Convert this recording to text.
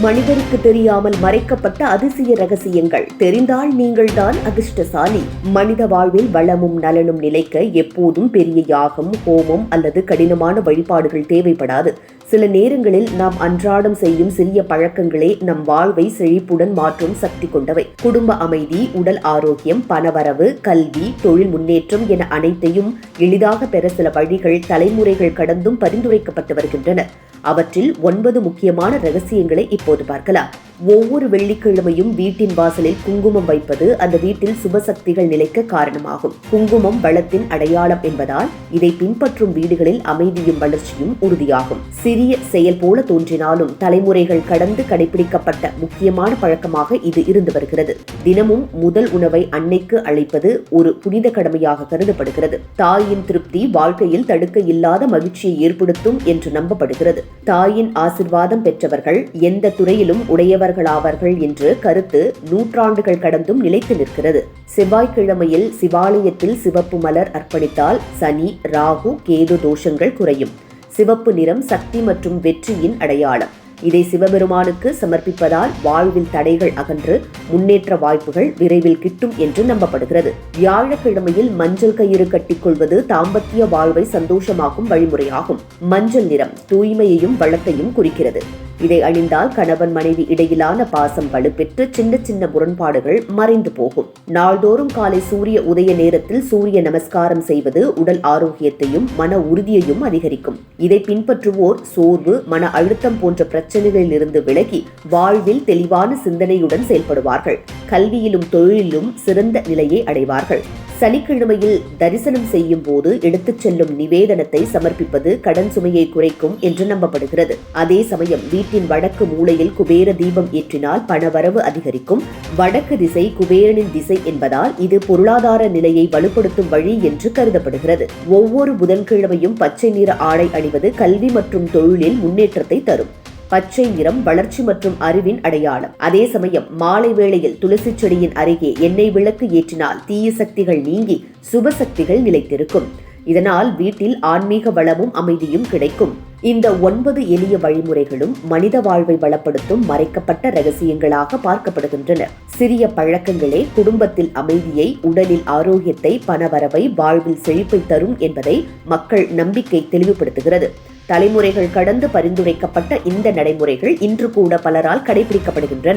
மனிதருக்கு தெரியாமல் மறைக்கப்பட்ட அதிசய ரகசியங்கள். தெரிந்தால் நீங்கள்தான் அதிர்ஷ்டசாலி. மனித வாழ்வில் வளமும் நலனும் நிலைக்க எப்போதும் பெரிய யாகம் ஹோமம் அல்லது கடினமான வழிபாடுகள் தேவைப்படாது. சில நேரங்களில் நாம் அன்றாடம் செய்யும் சிறிய பழக்கங்களே நம் வாழ்வை செழிப்புடன் மாற்றும் சக்தி கொண்டவை. குடும்ப அமைதி உடல் ஆரோக்கியம் பணவரவு கல்வி தொழில் முன்னேற்றம் என அனைத்தையும் எளிதாக பெற சில வழிகள் தலைமுறைகள் கடந்தும் பரிந்துரைக்கப்பட்டு வருகின்றன. அவற்றில் ஒன்பது முக்கியமான ரகசியங்களை இப்போது பார்க்கலாம். ஒவ்வொரு வெள்ளிக்கிழமையும் வீட்டின் வாசலில் குங்குமம் வைப்பது அந்த வீட்டில் சுபசக்திகள் நிலைக்க காரணமாகும். குங்குமம் வளத்தின் அடையாளம் என்பதால் இதை பின்பற்றும் வீடுகளில் அமைதியும் வளர்ச்சியும் உறுதியாகும். சிறிய செயல் போல தோன்றினாலும் தலைமுறைகள் கடந்து கடைபிடிக்கப்பட்ட முக்கியமான பழக்கமாக இது இருந்து வருகிறது. தினமும் முதல் உணவை அன்னைக்கு அழைப்பது ஒரு புனித கடமையாக கருதப்படுகிறது. தாயின் திருப்தி வாழ்க்கையில் தடுக்க இல்லாத மகிழ்ச்சியை ஏற்படுத்தும் என்று நம்பப்படுகிறது. தாயின் ஆசிர்வாதம் பெற்றவர்கள் எந்த துறையிலும் உடையவர் உடையவர்களாவார்கள் என்று கருத்து நூற்றாண்டுகள் கடந்தும் நிலைத்து நிற்கிறது. செவ்வாய்க்கிழமையில் சிவாலயத்தில் சிவப்பு மலர் அர்ப்பணித்தால் சனி ராகு கேது தோஷங்கள் குறையும். சிவப்பு நிறம் சக்தி மற்றும் வெற்றியின் அடையாளம். இதை சிவபெருமானுக்கு சமர்ப்பிப்பதால் வாழ்வில் தடைகள் அகன்று முன்னேற்ற வாய்ப்புகள் விரைவில் கிட்டும் என்று நம்பப்படுகிறது. வியாழக்கிழமையில் மஞ்சள் கயிறு கட்டிக்கொள்வது தாம்பத்திய வாழ்வை சந்தோஷமாக்கும் வழிமுறையாகும். மஞ்சள் நிறம் தூய்மையையும் வளத்தையும் குறிக்கிறது. இதை அணிந்தால் கணவன் மனைவி இடையிலான பாசம் வலுப்பெற்று சின்ன சின்ன முரண்பாடுகள் மறைந்து போகும். நாள்தோறும் காலை சூரிய உதய நேரத்தில் சூரிய நமஸ்காரம் செய்வது உடல் ஆரோக்கியத்தையும் மன உறுதியையும் அதிகரிக்கும். இதை பின்பற்றுவோர் சோர்வு மன அழுத்தம் போன்ற பிரச்சனைகளில் இருந்து விலகி வாழ்வில் தெளிவான சிந்தனையுடன் செயல்படுவார்கள். கல்வியிலும் தொழிலிலும் சிறந்த நிலையை அடைவார்கள். சனிக்கிழமையில் தரிசனம் செய்யும் போது எடுத்துச் செல்லும் நிவேதனத்தை சமர்ப்பிப்பது கடன் சுமையை குறைக்கும் என்று நம்பப்படுகிறது. அதே சமயம் வீட்டின் வடக்கு மூலையில் குபேர தீபம் ஏற்றினால் பணவரவு அதிகரிக்கும். வடக்கு திசை குபேரனின் திசை என்பதால் இது பொருளாதார நிலையை வலுப்படுத்தும் வழி என்று கருதப்படுகிறது. ஒவ்வொரு புதன்கிழமையும் பச்சை நிற ஆடை அணிவது கல்வி மற்றும் தொழிலில் முன்னேற்றத்தை தரும். பச்சை நிறம் வளர்ச்சி மற்றும் அறிவின் அடையாளம். அதே சமயம் மாலை வேளையில் துளசி செடியின் அருகே எண்ணெய் விளக்கு ஏற்றினால் தீய சக்திகள் நீங்கி சுப சக்திகள் நிலைத்திருக்கும். இதனால் வீட்டில் ஆன்மீக வளமும் அமைதியும் கிடைக்கும். இந்த ஒன்பது எளிய வழிமுறைகளும் மனித வாழ்வை வளப்படுத்தும் மறைக்கப்பட்ட ரகசியங்களாக பார்க்கப்படுகின்றன. சிறிய பழக்கங்களே குடும்பத்தில் அமைதியை உடலில் ஆரோக்கியத்தை பணவரவை வாழ்வில் செழிப்பை தரும் என்பதை மக்கள் நம்பிக்கை தெளிவுபடுத்துகிறது. தலைமுறைகள் கடந்து பரிந்துரைக்கப்பட்ட இந்த நடைமுறைகள் இன்று கூட பலரால் கடைபிடிக்கப்படுகின்றன.